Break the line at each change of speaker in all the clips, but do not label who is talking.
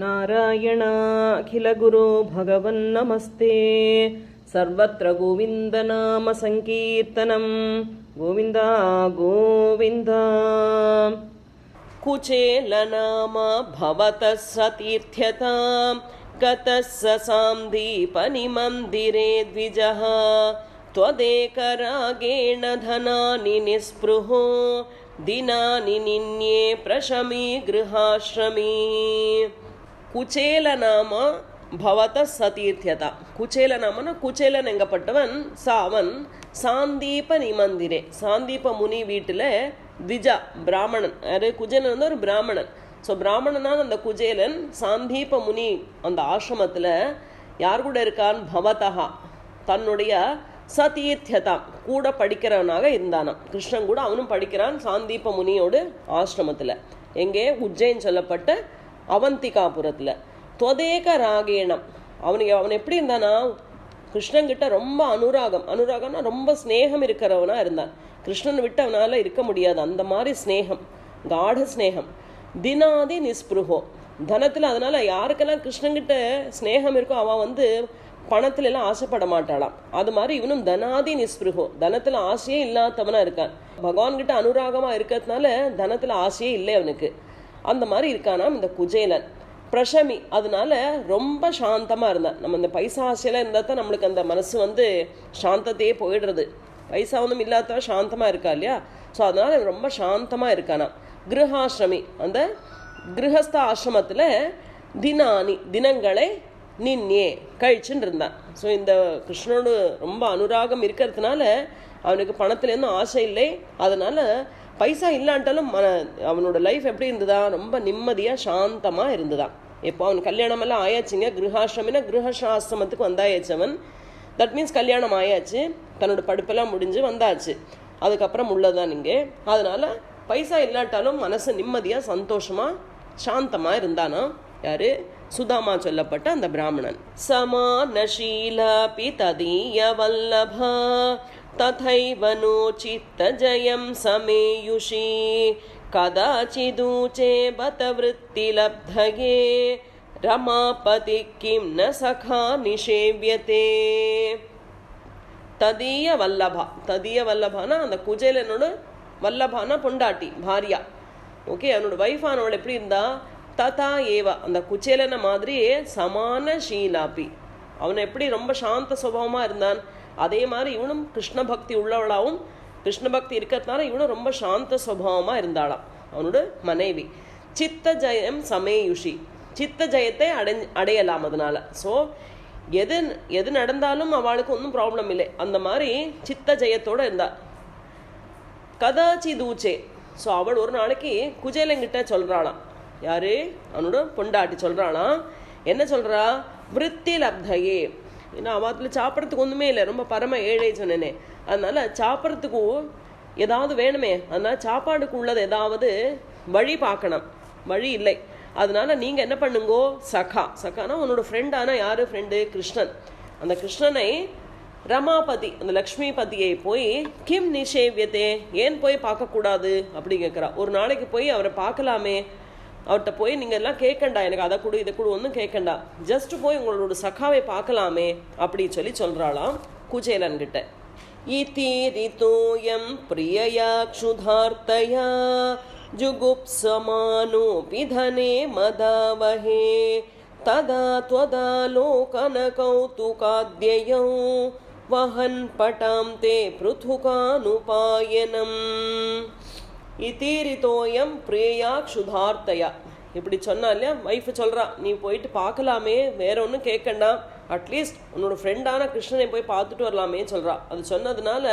नारायणाखिलगुरो भगवन्नमस्ते। सर्वत्र गोविन्दनामसङ्कीर्तनं। गोविन्द गोविन्द। कुचेलनाम भवतः सतीर्थ्यतां। गतः स सान्दीपनिमन्दिरे द्विजः। त्वदेकरागेण धनानि निःस्पृहो। दिनानि निन्ये प्रशमी गृहाश्रमी குச்சேலநாம பவத சதீர்த்தியதா குச்சேலநாமனா குச்சேலன் எங்கப்பட்டவன் சா அவன் சாந்தீப நிமந்திரே சாந்தீப முனி வீட்டில் திஜா பிராமணன் அது குஜேலன் வந்து ஒரு பிராமணன் ஸோ பிராமணனான அந்த குஜேலன் சாந்தீப முனி அந்த ஆசிரமத்தில் யார் கூட இருக்கான் பவதா தன்னுடைய சதீர்த்தியதாம் கூட படிக்கிறவனாக இருந்தானாம் கிருஷ்ணன் கூட அவனும் படிக்கிறான் சாந்தீப முனியோடு ஆசிரமத்தில் எங்கே உஜ்ஜைன் சொல்லப்பட்ட அவந்திகாபுரத்தில். தொதேக ராகேணம். அவனுக்கு அவன் எப்படி இருந்தானா? கிருஷ்ணன்கிட்ட ரொம்ப அனுராகம். அனுராகம்னா ரொம்ப ஸ்நேகம் இருக்கிறவனாக இருந்தான். கிருஷ்ணன் விட்டு அவனால் இருக்க முடியாது. அந்த மாதிரி ஸ்நேகம் காட ஸ்னேகம் தினாதி நிஸ்பிருகோ. தனத்தில் அதனால் யாருக்கெல்லாம் கிருஷ்ணன்கிட்ட ஸ்னேகம் இருக்கோ அவன் வந்து பணத்துல எல்லாம் ஆசைப்பட மாட்டாளாம். அது மாதிரி இவனும் தனாதி நிஸ்பிருகோ. தனத்தில் ஆசையே இல்லாதவனா இருக்கான். பகவான்கிட்ட அனுராகமாக இருக்கிறதுனால தனத்தில் ஆசையே இல்லை அவனுக்கு. அந்த மாதிரி இருக்கானாம் இந்த குஜேலன். பிரஷமி அதனால ரொம்ப சாந்தமாக இருந்தான். நம்ம இந்த பைசா ஆசையெல்லாம் இருந்தால் தான் நம்மளுக்கு அந்த மனசு வந்து சாந்தத்தையே போயிடுறது. பைசா ஒன்றும் இல்லாதவன் சாந்தமாக இருக்கா இல்லையா? ஸோ அதனால் ரொம்ப சாந்தமாக இருக்கானா கிரகாசிரமி அந்த கிரகஸ்த ஆசிரமத்தில் தினானி தினங்களை நின்னே கழிச்சுன்னு இருந்தான். ஸோ இந்த கிருஷ்ணனோடு ரொம்ப அனுராகம் இருக்கிறதுனால அவனுக்கு பணத்துலேருந்தும் ஆசை இல்லை. அதனால் பைசா இல்லாட்டாலும் மன அவனோட லைஃப் எப்படி இருந்ததா? ரொம்ப நிம்மதியாக சாந்தமாக இருந்ததான் இப்போ அவன் கல்யாணம் எல்லாம் ஆயாச்சுங்க. கிரகாசிரமினா கிரகசாஸ்திரமத்துக்கு வந்தாயாச்சு அவன். தட் மீன்ஸ் கல்யாணம் ஆயாச்சு. தன்னோட படுப்பெல்லாம் முடிஞ்சு வந்தாச்சு. அதுக்கப்புறம் உள்ளதான் இங்கே. அதனால பைசா இல்லாட்டாலும் மனசு நிம்மதியாக சந்தோஷமாக சாந்தமாக இருந்தானா? யாரு? சுதாமா சொல்லப்பட்ட அந்த பிராமணன். சமானஷீலாபி ததீய வல்லபா. तथैव नो चित्तजयं समेयुषी कदाचिदूचे बत वृत्तिलब्धये रमापति किं न सखा निषेव्यते ததீய வல்லபா ததீய வல்லபானா அந்த குஜேலனோட வல்லபானா பொண்டாட்டி பாரியா ஓகே அவனோட வைஃப் அவனோட எப்படி இருந்தா ததா ஏவா அந்த குச்சேலன மாதிரியே சமான ஷீலாபி அவன் எப்படி ரொம்ப சாந்த சுபாவமாக இருந்தான் அதே மாதிரி இவனும் கிருஷ்ண பக்தி உள்ளவளாவும் கிருஷ்ண பக்தி இருக்கிறதுனால இவனும் ரொம்ப சாந்த சுவாவமாக இருந்தாளாம் அவனோட மனைவி. சித்த ஜெயம் சமேயுஷி. சித்த ஜெயத்தை அடை அடையலாம் அதனால. ஸோ எது எது நடந்தாலும் அவளுக்கு ஒன்றும் ப்ராப்ளம் இல்லை. அந்த மாதிரி சித்த ஜெயத்தோடு இருந்தாள் கதாச்சி தூச்சே ஸோ அவள் ஒரு நாளைக்கு குஜேலங்கிட்ட சொல்கிறாளாம் யாரு? அவனோட பொண்டாட்டி சொல்கிறானா என்ன சொல்கிறா விருத்தி லப்தையே ஏன்னா அவத்தில் சாப்பிட்றதுக்கு ஒன்றுமே இல்லை. ரொம்ப பரம ஏழை சொன்னேனே. அதனால் சாப்பிட்றதுக்கும் ஏதாவது வேணுமே. அதனால் சாப்பாடுக்கு உள்ளது ஏதாவது வழி பார்க்கணும். வழி இல்லை. அதனால நீங்கள் என்ன பண்ணுங்கோ? சகா. சகானா உன்னோட ஃப்ரெண்டான யார்? ஃப்ரெண்டு கிருஷ்ணன். அந்த கிருஷ்ணனை ரமாபதி அந்த லக்ஷ்மிபதியை போய் கிம் நிஷேவியத்தே ஏன் போய் பார்க்கக்கூடாது? அப்படி கேட்குறா ஒரு நாளைக்கு போய் அவரை பார்க்கலாமே. அவர்கிட்ட போய் நீங்கள் எல்லாம் கேட்கண்டா எனக்கு அதை கொடு இதை கொடு ஒன்றும் கேட்கண்டா ஜஸ்ட் போய் உங்களோட சகாவை பார்க்கலாமே அப்படி சொல்லி சொல்கிறாளாம் குச்சேலன் கிட்ட இதி ரிதோயம் பிரியயா க்ஷுதார்த்தயா जुगुप्समानोऽपि धने मदावहे तदा त्वदालोकनकौतुकाद्ययौ वहन् पटां ते पृथुकानुपायनम् இதீரிதோயம் பிரேயா க்ஷுதார்த்தயா இப்படி சொன்னா இல்லையா? ஒய்ஃப் சொல்கிறா நீ போயிட்டு பார்க்கலாமே வேற ஒன்றும் கேட்கண்டா. அட்லீஸ்ட் உன்னோட ஃப்ரெண்டான கிருஷ்ணனை போய் பார்த்துட்டு வரலாமே சொல்கிறா அது சொன்னதுனால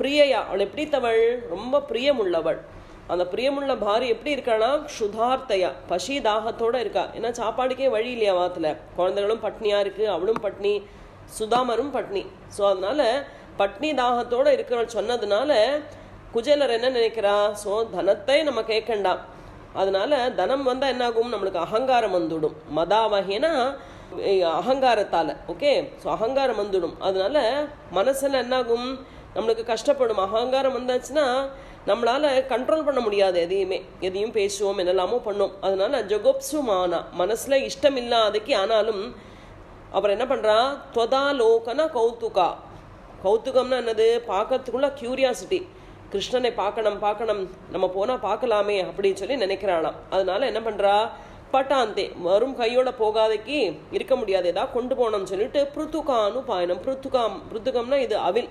பிரியையா அவள் எப்படி தவள் ரொம்ப பிரியமுள்ளவள். அந்த பிரியமுள்ள பாரி எப்படி இருக்கானா? சுதார்த்தையா பசி தாகத்தோடு இருக்கா. ஏன்னா சாப்பாடுக்கே வழி இல்லையா வாத்தில். குழந்தைகளும் பட்னியாக இருக்குது அவளும் பட்னி சுதாமரும் பட்னி. ஸோ அதனால பட்னி தாகத்தோடு இருக்கிறவள் சொன்னதுனால குஜேலர் என்ன நினைக்கிறா ஸோ தனத்தை நம்ம கேட்கண்டாம். அதனால தனம் வந்தால் என்னாகும்? நம்மளுக்கு அகங்காரம் வந்துடும். மதாவகேனா அகங்காரத்தால் ஓகே? ஸோ அகங்காரம் வந்துடும். அதனால மனசில் என்னாகும்? நம்மளுக்கு கஷ்டப்படும். அகங்காரம் வந்தாச்சுன்னா நம்மளால் கண்ட்ரோல் பண்ண முடியாது எதையுமே. எதையும் பேசுவோம் என்னெல்லாமோ பண்ணோம். அதனால ஜொகோப்சுமானா மனசில் இஷ்டம் இல்லாதக்கு ஆனாலும் அப்புறம் என்ன பண்ணுறா தொதாலோகனா கௌதுகா கௌதுகம்னா என்னது? பார்க்கறதுக்குள்ள க்யூரியாசிட்டி கிருஷ்ணனை பார்க்கணும் பார்க்கணும் நம்ம போனால் பார்க்கலாமே அப்படின்னு சொல்லி நினைக்கிறாளாம். அதனால என்ன பண்ணுறா பட்டாந்தே வரும் கையோட போகாதைக்கு இருக்க முடியாது ஏதாவது கொண்டு போனோம்னு சொல்லிட்டு பிருத்துகானு பாயணம். பிருத்துகாம் பிருத்துகம்னா இது அவில்.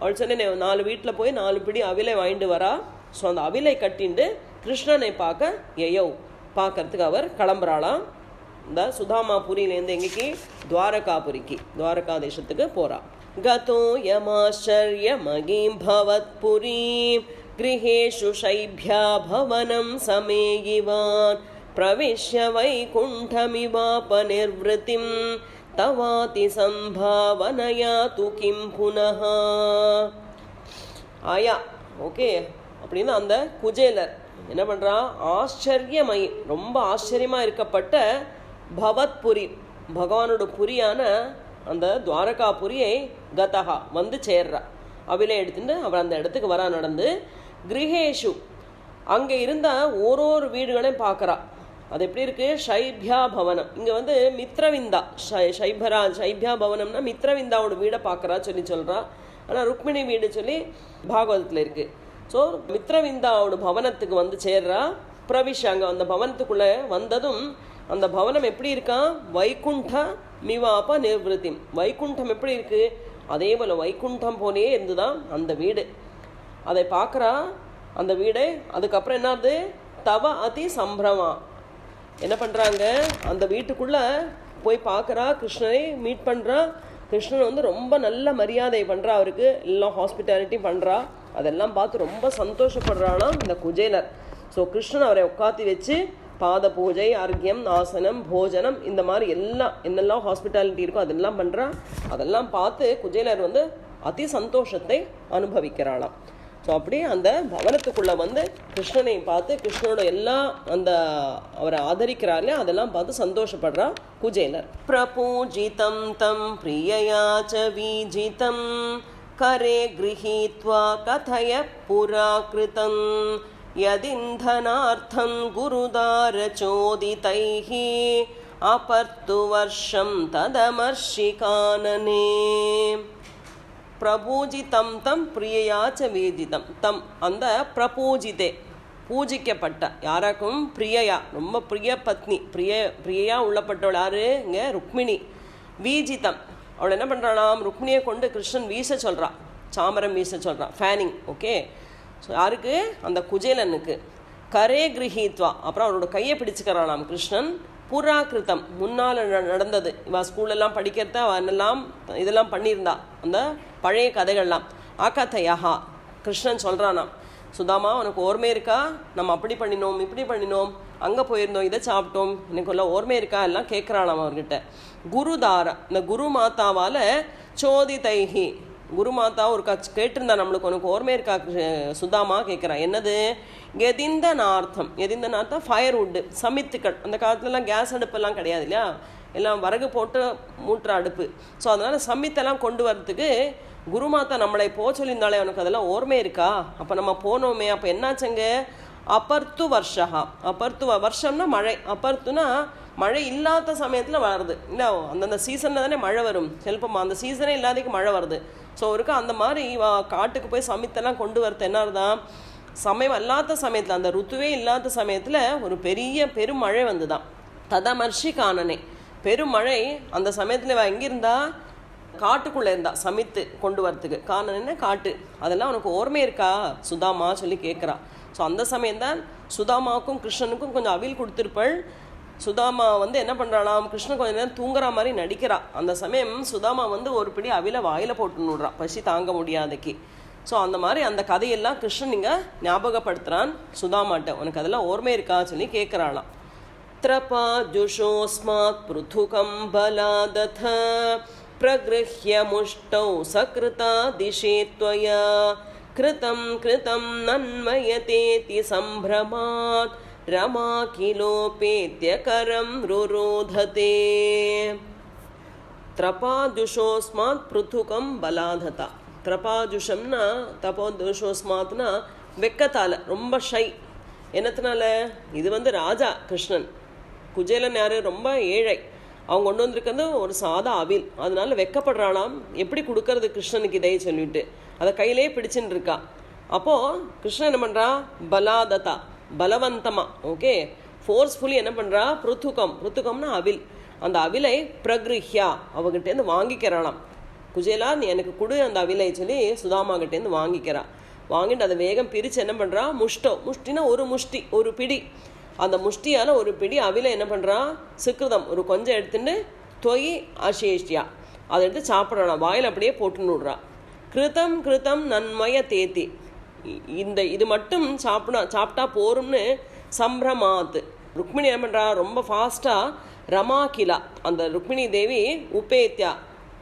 அவள் சொல்லி நாலு வீட்டில் போய் நாலு பிடி அவிலை வாங்கிட்டு வரா. ஸோ அந்த அவிலை கட்டிண்டு கிருஷ்ணனை பார்க்க எயோ பார்க்கறதுக்கு அவர் கிளம்புறாளாம். இந்த சுதாமாபுரியிலேருந்து எங்கேக்கு? துவாரகாபுரிக்கு துவாரகா தேசத்துக்கு போகிறாள் கதோ யமாச்சரியமகீம் பவத்புரீம் गृहेषु शैभ्या भवनं समेयिवान् प्रविश्य वैकुण्ठमिवापनिर्वृतिं तवाति सम्भावनया तु किं पुनः ஆயா ஓகே அப்படின்னு அந்த குஜேலர் என்ன பண்றா ஆச்சரியமயி ரொம்ப ஆச்சரியமா இருக்கப்பட்ட பவத்புரி பகவானோட புரியான அந்த துவாரகாபுரியை கதகா வந்து சேர்றா. அவிலே எடுத்துட்டு அவர் அந்த இடத்துக்கு வரா நடந்து. கிரகேஷு அங்கே இருந்த ஒரு ஒரு வீடுகளையும் பார்க்குறா. அது எப்படி இருக்கு? ஷைபியா பவனம். இங்கே வந்து மித்ரவிந்தா. ஷை ஷைபரா ஷைபியா பவனம்னா மித்ரவிந்தாவோட வீடை பார்க்குறா சொல்லி சொல்கிறா ஆனால் ருக்மிணி வீடு சொல்லி பாகவதத்தில் இருக்குது ஸோ மித்ரவிந்தாவோட பவனத்துக்கு வந்து சேர்றா. பிரவிஷ் அங்கே அந்த பவனத்துக்குள்ளே வந்ததும் அந்த பவனம் எப்படி இருக்கான் வைகுண்ட மிவாப நிர்வൃத்தி வைகுண்டம் எப்படி இருக்குது அதே போல் வைகுண்டம் போலே இருந்துதான் அந்த வீடு. அதை பார்க்குறா அந்த வீடை அதுக்கப்புறம் என்னது? தவ அதி சம்பிரமா. என்ன பண்ணுறாங்க அந்த வீட்டுக்குள்ளே போய் பார்க்குறா கிருஷ்ணனை மீட் பண்ணுறா கிருஷ்ணன் வந்து ரொம்ப நல்ல மரியாதை பண்ணுறா அவருக்கு. எல்லாம் ஹாஸ்பிட்டாலிட்டி பண்ணுறா அதெல்லாம் பார்த்து ரொம்ப சந்தோஷப்படுறானா இந்த குஜேலர். ஸோ கிருஷ்ணன் அவரை உட்காத்தி வச்சு பாத பூஜை அர்க்கியம் நாசனம் போஜனம் இந்த மாதிரி எல்லாம் என்னெல்லாம் ஹாஸ்பிட்டாலிட்டி இருக்கோ அதெல்லாம் பண்ணுறா அதெல்லாம் பார்த்து குஜேலர் வந்து அதி சந்தோஷத்தை அனுபவிக்கிறாளாம். ஸோ அப்படியே அந்த பவனத்துக்குள்ளே வந்து கிருஷ்ணனை பார்த்து கிருஷ்ணனோட எல்லா அந்த அவரை ஆதரிக்கிறார் அதெல்லாம் பார்த்து சந்தோஷப்படுறா குஜேலர். பிரபூஜிதம் தம் பிரியயாச்ச வீஜிதம். கரே கிரகீத்வா கதய புராகிருதம். यदिन्धनार्थं गुरुदारचोदितैः अपर्तुवर्षं तदमर्षिकानने பிரபூஜிதம் தம் பிரியயாச்ச வேதிதம் தம் அந்த பிரபூஜிதே பூஜிக்கப்பட்ட யாராக்கும் பிரியயா ரொம்ப பிரிய பத்னி பிரிய பிரியா உள்ளப்பட்டவள் யாரு இங்க ருக்மிணி வீஜிதம் அவள் என்ன பண்றாளாம் ருக்மிணியை கொண்டு கிருஷ்ணன் வீச சொல்றா சாமரம் வீச சொல்றா ஃபேனிங் ஓகே ஸோ யாருக்கு? அந்த குஜேலனுக்கு. கரே கிரகித்வா அப்புறம் அவரோட கையை பிடிச்சுக்கிறானாம் கிருஷ்ணன். புறாக்கிருத்தம். முன்னால் நடந்தது. இவ ஸ்கூலெல்லாம் படிக்கிறத அவனெல்லாம் இதெல்லாம் பண்ணியிருந்தா. அந்த பழைய கதைகள்லாம். ஆகாத்தையாஹா. கிருஷ்ணன் சொல்கிறானாம் சுதாமா உனக்கு ஓர்மை இருக்கா? நம்ம அப்படி பண்ணினோம் இப்படி பண்ணினோம். அங்கே போயிருந்தோம் இதை சாப்பிட்டோம். எனக்கு எல்லாம் ஓர்மை இருக்கா? எல்லாம் கேட்குறானாம் அவர்கிட்ட. குருதாரா இந்த குரு மாதாவால் சோதி தைஹி குரு மாதா ஒரு கட்சி கேட்டிருந்தா நம்மளுக்கு உனக்கு ஓர்மை இருக்கா சுதாமா கேட்குறா என்னது? எதிர்ந்த நார்த்தம் எதிர்ந்த நார்த்தம் ஃபயர்வுட்டு சமித்துக்கள். அந்த காலத்துலலாம் கேஸ் அடுப்பெல்லாம் கிடையாது இல்லையா? எல்லாம் வரகு போட்டு மூட்டுற அடுப்பு. ஸோ அதனால் சம்மித்தெல்லாம் கொண்டு வரதுக்கு குருமாதா நம்மளை போக சொல்லியிருந்தாலே உனக்கு அதெல்லாம் ஓர்மை இருக்கா? அப்போ நம்ம போனோமே அப்போ என்னாச்சுங்க அப்பர்த்து வருஷா அப்பர்த்து வ- வருஷம்னா மழை. அப்பர்த்துனா மழை இல்லாத சமயத்தில் வருது இல்லை அந்தந்த சீசனில் தானே மழை வரும். செல்பமா அந்த சீசனே இல்லாதக்கு மழை வருது. ஸோ அவருக்கு அந்த மாதிரி காட்டுக்கு போய் சமித்தெல்லாம் கொண்டு வரது என்னதான் சமயம் அல்லாத சமயத்தில் அந்த ருத்துவே இல்லாத சமயத்தில் ஒரு பெரிய பெருமழை வந்துதான். ததமர்ஷி காணனே பெருமழை அந்த சமயத்தில் எங்கிருந்தா? காட்டுக்குள்ளே இருந்தா சமித்து கொண்டு வரத்துக்கு காணனே காட்டு. அதெல்லாம் உனக்கு ஓர்மை இருக்கா? சுதாமா சொல்லி கேட்குறா ஸோ அந்த சமயம்தான் சுதாமாவுக்கும் கிருஷ்ணனுக்கும் கொஞ்சம் அவில் கொடுத்துருப்பள். சுதாமா வந்து என்ன பண்ணுறாளாம் கிருஷ்ணன் கொஞ்ச நேரம் தூங்குற மாதிரி நடிக்கிறா அந்த சமயம் சுதாமா வந்து ஒரு பிடி அவில வாயில போட்டு நுடுறா பசி தாங்க முடியாதக்கு ஸோ அந்த மாதிரி அந்த கதையெல்லாம் கிருஷ்ணன் இங்கே ஞாபகப்படுத்துகிறான் சுதாமாட்ட உனக்கு அதெல்லாம் ஓர்மை இருக்கா சொல்லி கேட்குறாளாம் त्रपाजुषोऽस्मात् पृथुकं बलादथ प्रगृह्य मुष्टौ सकृता दिशे त्वया कृतं कृतं नन्मयतेति सम्भ्रमात् रमाखिलोपेत्यकरं रुरोधते। ತ್ರಪಾಜುಷೋಸ್ಮಾತ್ ಪೃಥುಕಂ ಬಲಾಧತ ತ್ರಪಾಜುಷಮ್ನ துஷோஸ்மாத்னா வெக்கத்தால் ரொம்ப ஷை. என்னத்தினால? இது வந்து ராஜா கிருஷ்ணன். குஜேலன் யார்? ரொம்ப ஏழை. அவங்க கொண்டு வந்திருக்கிறது ஒரு சாதா அவில். அதனால வெக்கப்படுறாளாம் எப்படி கொடுக்கறது கிருஷ்ணனுக்கு இதை சொல்லிட்டு. அதை கையிலே பிடிச்சுன்னு இருக்கா. அப்போது கிருஷ்ணன் என்ன பண்ணுறா பலாததா. பலவந்தமாக ஓகே ஃபோர்ஸ்ஃபுல்லி என்ன பண்ணுறா பிருத்துகம் பிருத்துகம்னா அவில். அந்த அவிலை பிரகிருஹ்யா அவகிட்டேருந்து வாங்கிக்கிறாளாம். குஜேலா நீ எனக்கு கொடு அந்த அவிலை சொல்லி சுதாமா கிட்டேருந்து வாங்கிக்கிறா. வாங்கிட்டு அதை வேகம் பிரித்து என்ன பண்ணுறா முஷ்டோ. முஷ்டினா ஒரு முஷ்டி ஒரு பிடி. அந்த முஷ்டியால் ஒரு பிடி அவில என்ன பண்ணுறா சுக்கிருதம். ஒரு கொஞ்சம் எடுத்துட்டு தொய் ஆசேஷ்டியா அதை எடுத்து சாப்பிட்றான் வாயில் அப்படியே போட்டுன்னு விடுறா. கிருதம் கிருதம் நன்மைய தேத்தி. இந்த இது மட்டும் சாப்பிடா சாப்பிட்டா போரும்னு சம்பிரமாத்து ருக்மிணி என்ன பண்ணுறா ரொம்ப ஃபாஸ்ட்டாக ரமா கிலா அந்த ருக்மிணி தேவி உபேத்யா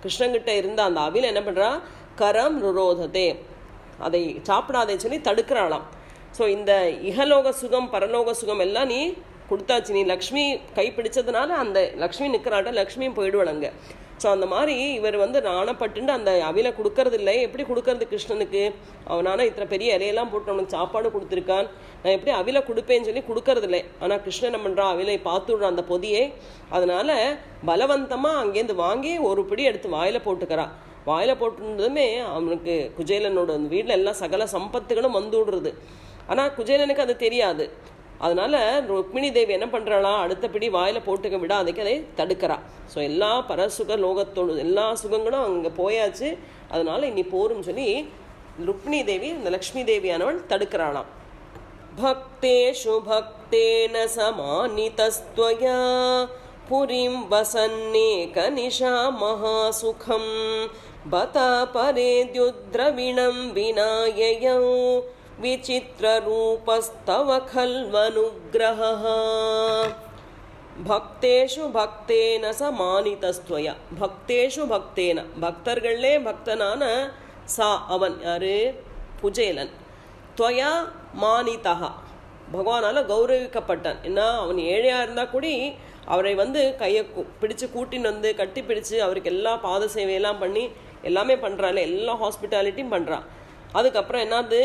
கிருஷ்ணங்கிட்ட இருந்த அந்த அவில என்ன பண்ணுறா கரம் ருரோததே அதை சாப்பிடாதே சொல்லி தடுக்கிறாளாம். ஸோ இந்த இகலோக சுகம் பரலோக சுகம் எல்லாம் நீ கொடுத்தாச்சு. நீ லக்ஷ்மி கை பிடிச்சதுனால அந்த லக்ஷ்மி நிற்கிறாட்ட லக்ஷ்மியும் போயிடுவாளுங்க ஸோ அந்த மாதிரி இவர் வந்து நாணப்பட்டுண்டு அந்த அவில கொடுக்கறது இல்லை எப்படி கொடுக்கறது கிருஷ்ணனுக்கு? அவனான இத்தனை பெரிய இலையெல்லாம் போட்டு அவனுக்கு சாப்பாடு கொடுத்துருக்கான். நான் எப்படி அவில கொடுப்பேன்னு சொல்லி கொடுக்கறது இல்லை ஆனால் கிருஷ்ணன் என்ன பண்ணுறான் அவிலை பார்த்துடுறான் அந்த பொதியை. அதனால பலவந்தமாக அங்கேருந்து வாங்கி ஒரு பிடி எடுத்து வாயில போட்டுக்கிறான் வாயில் போட்டுருந்ததுமே அவனுக்கு குஜேலனோட வீட்டில் எல்லா சகல சம்பத்துகளும் வந்து விடுறது. ஆனால் குஜேலனுக்கு அது தெரியாது. அதனால ருக்மிணி தேவி என்ன பண்ணுறாளா அடுத்தபடி வாயில் போட்டுக்க விடாதைக்கு அதை தடுக்கிறா. ஸோ எல்லா பரசுக லோகத்தோடு எல்லா சுகங்களும் அங்கே போயாச்சு அதனால இனி போரும் சொல்லி ருக்மிணி தேவி இந்த லக்ஷ்மி தேவியானவள் தடுக்கிறாளாம் भक्तेषु भक्तेन समानितस्त्वया पुरीं वसन्नेकनिशा महासुखं बत परेद्युद्रविणं विनाययौ विचित्ररूपस्तव खल्वनुग्रहः பக்தேஷு பக்தேன ச மானிதஸ்துவயா பக்தேஷு பக்தேன. பக்தர்களே பக்தனான சா அவன் யாரு? புஜேலன். துவயா மானிதா பகவானால் கௌரவிக்கப்பட்டான். என்ன அவன் ஏழையாக இருந்தால் கூட அவரை வந்து கையை பிடிச்சு கூட்டின்னு வந்து கட்டி பிடிச்சு அவருக்கு எல்லா பாத சேவையெல்லாம் பண்ணி எல்லாமே பண்ணுறாள் எல்லா ஹாஸ்பிட்டாலிட்டியும் பண்ணுறான் அதுக்கப்புறம் என்னது?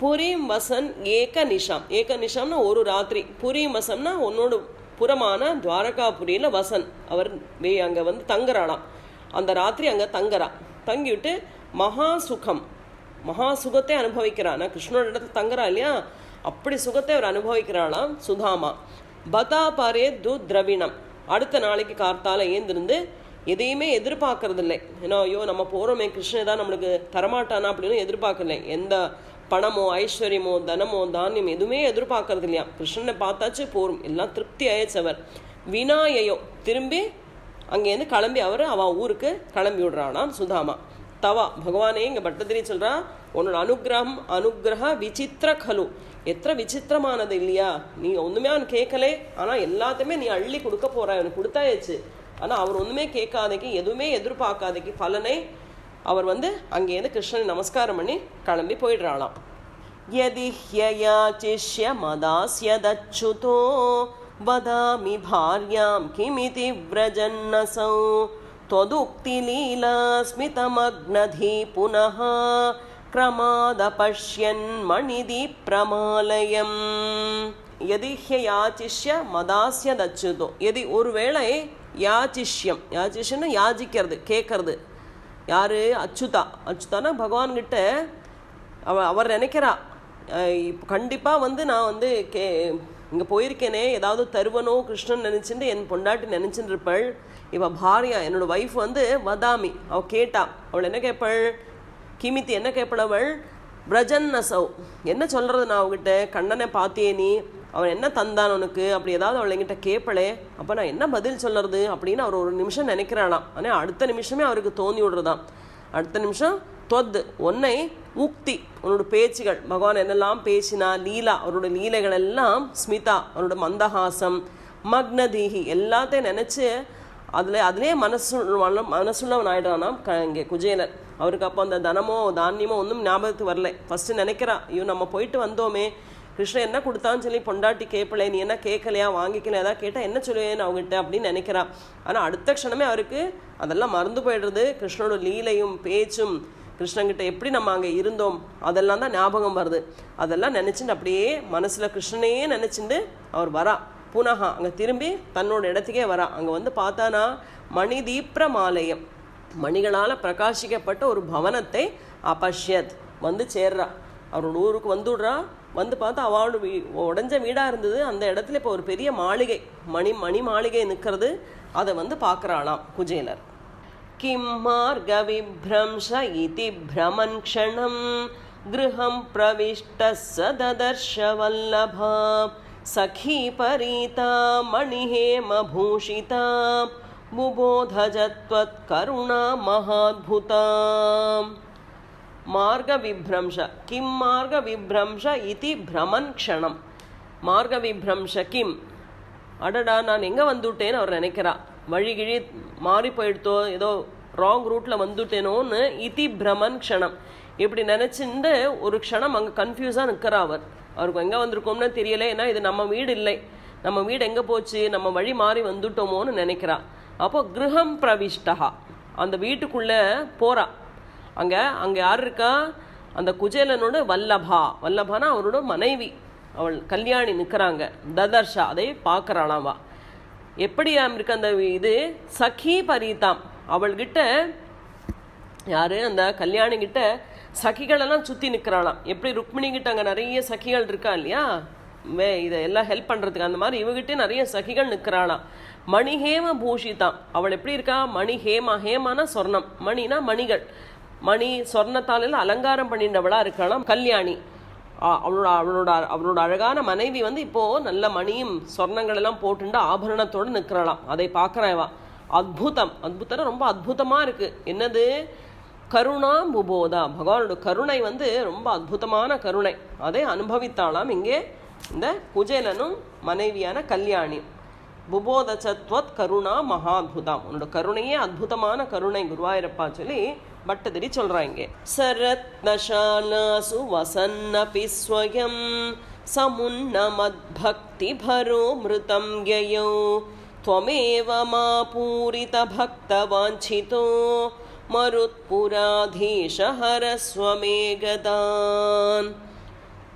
புரி வசன் ஏக நிஷாம். ஏக நிஷாம்னா ஒரு ராத்திரி. புரி வசம்னா உன்னோட புறமான துவாரகாபுரியில் வசன். அவர் வே அங்கே வந்து தங்குறாளாம் அந்த ராத்திரி அங்கே தங்குறா தங்கிவிட்டு மகா சுகம். மகா சுகத்தை அனுபவிக்கிறான். நான் கிருஷ்ணோட இடத்துல தங்குறா இல்லையா? அப்படி சுகத்தை அவர் அனுபவிக்கிறாளாம் சுதாமா. பதா பாரே து திரவிணம். அடுத்த நாளைக்கு கார்த்தால ஏந்திருந்து எதையுமே எதிர்பார்க்கறதில்லை. ஏன்னா ஐயோ நம்ம போகிறோமே கிருஷ்ணன் தான் நம்மளுக்கு தரமாட்டானா அப்படின்னு எதிர்பார்க்கல. எந்த பணமோ ஐஸ்வர்யமோ தனமோ தானியம் எதுவுமே எதிர்பார்க்கறது இல்லையா கிருஷ்ணனை பார்த்தாச்சு போரும். எல்லாம் திருப்தி ஆயிடுச்சவர் வினாயையோ திரும்பி அங்கேருந்து கிளம்பி அவர் அவன் ஊருக்கு கிளம்பி விடுறானாம் சுதாமா. தவா பகவானே இங்கே பட்டதிரி சொல்கிறா உன்னோட அனுகிரகம் அனுகிரக விசித்திர கலு. எத்தனை விசித்திரமானது இல்லையா? நீ ஒன்றுமே அவன் கேட்கலே. ஆனால் எல்லாத்தையுமே நீ அள்ளி கொடுக்க போகிற அவனுக்கு கொடுத்தாயாச்சு ஆனால் அவர் ஒன்றுமே கேட்காதைக்கு எதுவுமே எதிர்பார்க்காதைக்கு பலனை அவர் வந்து அங்கேருந்து கிருஷ்ணனை நமஸ்காரம் பண்ணி கிளம்பி போயிடுறாளாம் यदि ह्ययाचिष्य मदास्यदच्युतो वदामि भार्यां किमिति व्रजन्नसौ त्वदुक्तिलीलास्मितमग्नधी पुनः क्रमादपश्यन् मणिदीप्रमालयम् यदि ह्ययाचिष्य மதாஸ்யதச்சுதோ எதி ஒருவேளை யாச்சிஷ்யம் யாச்சிஷ்யம்னா யாஜிக்கிறது கேட்கறது யாரு? அச்சுதா. அச்சுதானா? பகவான்கிட்ட அவ அவர் நினைக்கிறா இப்போ கண்டிப்பாக வந்து நான் வந்து கே இங்கே போயிருக்கேனே. ஏதாவது தருவனோ கிருஷ்ணன் நினச்சிட்டு என் பொண்டாட்டி நினச்சின்னு இருப்பாள் இவள் பாரியா என்னோட ஒய்ஃப் வந்து வதாமி. அவள் கேட்டா அவள் என்ன கேட்பாள் கிமித்தி என்ன கேட்பாள் அவள்? பிரஜன் நசவ் என்ன சொல்கிறது நான் அவகிட்ட? கண்ணனை பார்த்தியே நீ. அவன் என்ன தந்தான் உனக்கு? அப்படி ஏதாவது அவள் என்கிட்ட கேட்பளே அப்போ நான் என்ன பதில் சொல்லுறது? அப்படின்னு அவர் ஒரு நிமிஷம் நினைக்கிறானாம். ஆனால் அடுத்த நிமிஷமே அவருக்கு தோணி விடுறதாம். அடுத்த நிமிஷம் தொத்து உன்னை உக்தி உன்னோட பேச்சுகள். பகவான் என்னெல்லாம் பேசினா லீலா அவரோட லீலைகள் எல்லாம் ஸ்மிதா அவரோட மந்தஹாசம் மக்னதீகி எல்லாத்தையும் நினச்சி அதில் அதிலே மனசு மனசுள்ளவன் ஆயிடுறானாம் க இங்கே குஜேலன் அவருக்கு அப்போ அந்த தனமோ தானியமோ ஒன்றும் ஞாபகத்துக்கு வரல. ஃபஸ்ட்டு நினைக்கிறா ஐயோ நம்ம போயிட்டு வந்தோமே. கிருஷ்ணன் என்ன கொடுத்தான்னு சொல்லி பொண்டாட்டி கேட்பல நீ என்ன கேட்கலையா? வாங்கிக்கல ஏதாவது கேட்டால் என்ன சொல்லுவேன் அவங்ககிட்ட அப்படின்னு நினைக்கிறா. ஆனால் அடுத்த க்ஷணமே அவருக்கு அதெல்லாம் மறந்து போயிடுறது. கிருஷ்ணனோட லீலையும் பேச்சும் கிருஷ்ணங்கிட்ட எப்படி நம்ம அங்கே இருந்தோம்? அதெல்லாம் தான் ஞாபகம் வருது. அதெல்லாம் நினச்சிட்டு அப்படியே மனசில் கிருஷ்ணனையே நினச்சிட்டு அவர் வரா. புனகா அங்கே திரும்பி தன்னோட இடத்துக்கே வரா. அங்கே வந்து பார்த்தானா மணி தீப்ர மாலயம். மணிகளால் பிரகாசிக்கப்பட்ட ஒரு பவனத்தை அபஷ்யத் வந்து சேர்றா. அவரோட ஊருக்கு வந்துடுறா. வந்து பார்த்தா அவளோட வீ உடஞ்ச வீடாக இருந்தது அந்த இடத்துல இப்போ ஒரு பெரிய மாளிகை மணி மணி மாளிகை நிற்கிறது அதை வந்து பார்க்குறாளாம் குஜேலர் किं मार्गविभ्रंश इति भ्रमन् क्षणं गृहं प्रविष्टः स ददर्शवल्लभा सखी परीता मणिहेमभूषिता बुबोधज त्वत्करुणा महाद्भुताम् மார்கவிப்ரம்ஷ கிம் மார்கவிப்ரம்ஷ இது பிரமன் க்ஷணம் மார்கவிப்ரம்ஷ கிம் அடடா நான் எங்கே வந்துவிட்டேன்னு அவர் நினைக்கிறா. வழிகிழி மாறி போயிடுத்தோ ஏதோ ராங் ரூட்டில் வந்துட்டேனோன்னு இதி பிரமன் க்ஷணம். இப்படி நினச்சிட்டு ஒரு க்ஷணம் அங்கே கன்ஃபியூஸாக நிற்கிறா அவர். அவருக்கு எங்கே வந்திருக்கோம்னு தெரியலை ஏன்னா இது நம்ம வீடு இல்லை. நம்ம வீடு எங்கே போச்சு நம்ம வழி மாறி வந்துட்டோமோன்னு நினைக்கிறா. அப்போது கிரகம் பிரவிஷ்டா அந்த வீட்டுக்குள்ளே போகிறா அங்கே அங்கே யார் இருக்கா? அந்த குஜேலனோட வல்லபா. வல்லபானா அவரோட மனைவி. அவள் கல்யாணி நிற்கிறாங்க ததர்ஷா அதை பார்க்குறாளாவா எப்படியாம் இருக்கு அந்த இது? சகி பரீதாம். அவள்கிட்ட யாரு? அந்த கல்யாணி கிட்ட சகிகளெல்லாம் சுற்றி நிற்கிறாளாம் எப்படி ருக்மிணி கிட்ட அங்கே நிறைய சகிகள் இருக்கா இல்லையா? வே இதை எல்லாம் ஹெல்ப் பண்ணுறதுக்கு அந்த மாதிரி இவகிட்ட நிறைய சகிகள் நிற்கிறாளாம் மணிஹேம பூஷிதாம் அவள் எப்படி இருக்கா? மணி ஹேமா ஹேமானா சொர்ணம். மணினா மணிகள். மணி சொர்ணத்தாலில் அலங்காரம் பண்ணிட்டவளாக இருக்கலாம் கல்யாணி. அவளோட அவளோட அவளோட அழகான மனைவி வந்து இப்போது நல்ல மணியும் சொர்ணங்கள் எல்லாம் போட்டுண்டு ஆபரணத்தோடு நிற்கிறாளாம். அதை பார்க்குறவா அத்புதம். அத்புதம் ரொம்ப அற்புதமாக இருக்குது என்னது? கருணா முபோதா. பகவானோட கருணை வந்து ரொம்ப அத்புதமான கருணை. அதை அனுபவித்தாளாம் இங்கே இந்த குஜேலனும் மனைவியான கல்யாணி. புபோத சத்வத் கருணா மகாத்புதம். உன்னோட கருணையே அற்புதமான கருணை குருவாயிரப்பா சொல்லி பட்டதிரி சொல்றாங்க சரத்னசாலாசு வசன்னபி ஸ்வயம் சமுன்னமத்பக்தி பரோ மிருதம் யயோ त्वमेव मा पूरितभक्तवाञ्छितो मरुत्पुराधीश हरस्व मे गदान्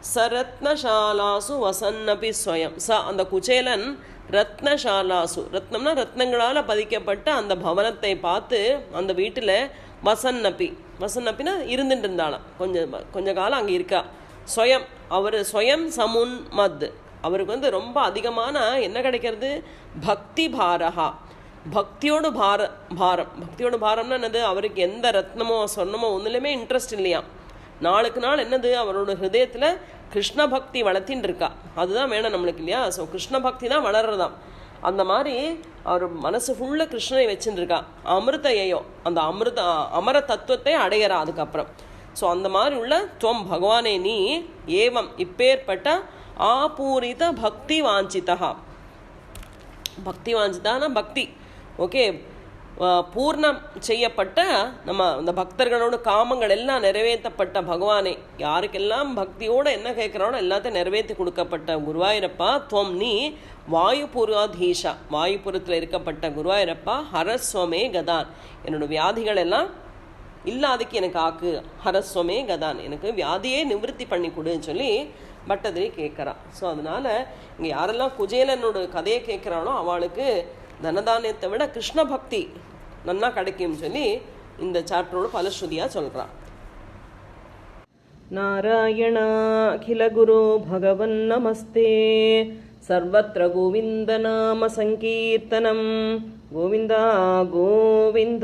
சரத்னசாலாசு வசன்னபி ஸ்வயம் ச அந்த குச்சேலன் ரத்னசாலாசு ரத்னம்னா ரத்னங்களால் பதிக்கப்பட்ட அந்த பவனத்தை பார்த்து அந்த வீட்டில் வசன் நப்பி வசன் நப்பினா இருந்துட்டு இருந்தாளாம் கொஞ்சம் கொஞ்ச காலம் அங்கே இருக்கா. சுயம் அவர் சுயம் சமுன் மத். அவருக்கு வந்து ரொம்ப அதிகமான என்ன கிடைக்கிறது? பக்தி பாரஹா. பக்தியோடு பார பாரம். பக்தியோடு பாரம்னா என்னது? அவருக்கு எந்த ரத்னமோ சொன்னமோ ஒன்றுலையுமே இன்ட்ரெஸ்ட் இல்லையா. நாளுக்கு நாள் என்னது? அவரோட ஹிருதயத்தில் கிருஷ்ண பக்தி வளர்த்தின்னு இருக்கா அதுதான் வேணும் நம்மளுக்கு இல்லையா? ஸோ கிருஷ்ண பக்தி தான் வளர்றதாம். அந்த மாதிரி அவர் மனசு ஃபுல்லாக கிருஷ்ணனை வச்சுருக்கா இருக்கா அமிர்தையோ அந்த அமிர்த அமர தத்துவத்தை அடையறா அதுக்கப்புறம். ஸோ அந்த மாதிரி உள்ள துவம் பகவானே நீ ஏவம் இப்பேற்பட்ட ஆபூரித பக்தி வாஞ்சிதா பக்தி வாஞ்சிதானா பக்தி. ஓகே பூர்ணம் செய்யப்பட்ட நம்ம அந்த பக்தர்களோட காமங்கள் எல்லாம் நிறைவேற்றப்பட்ட பகவானே. யாருக்கெல்லாம் பக்தியோடு என்ன கேட்குறானோ எல்லாத்தையும் நிறைவேற்றி கொடுக்கப்பட்ட குருவாயூரப்பா துவம் நீ வாயுபுராதீஷா. வாயுபுரத்தில் இருக்கப்பட்ட குருவாயூரப்பா ஹரஸ்வமே கதான். என்னோட வியாதிகள் எல்லாம் இல்லாதக்கு எனக்கு ஆக்கு. ஹரஸ்வமே கதான். எனக்கு வியாதியே நிவர்த்தி பண்ணி கொடுன்னு சொல்லி பட்டதிரி கேட்குறான் ஸோ அதனால் இங்கே யாரெல்லாம் குஜேலனோட கதையை கேட்குறானோ அவளுக்கு தனதானியத்தை விட கிருஷ்ண பக்தி நன்னா கிடைக்கும்னு சொல்லி இந்த சாப்டரோட பலஸ்ருதியாக சொல்கிறான் नारायण अखिलगुरो भगवन्नमस्ते सर्वत्र गोविन्दनामसङ्कीर्तनं गोविन्द गोविन्द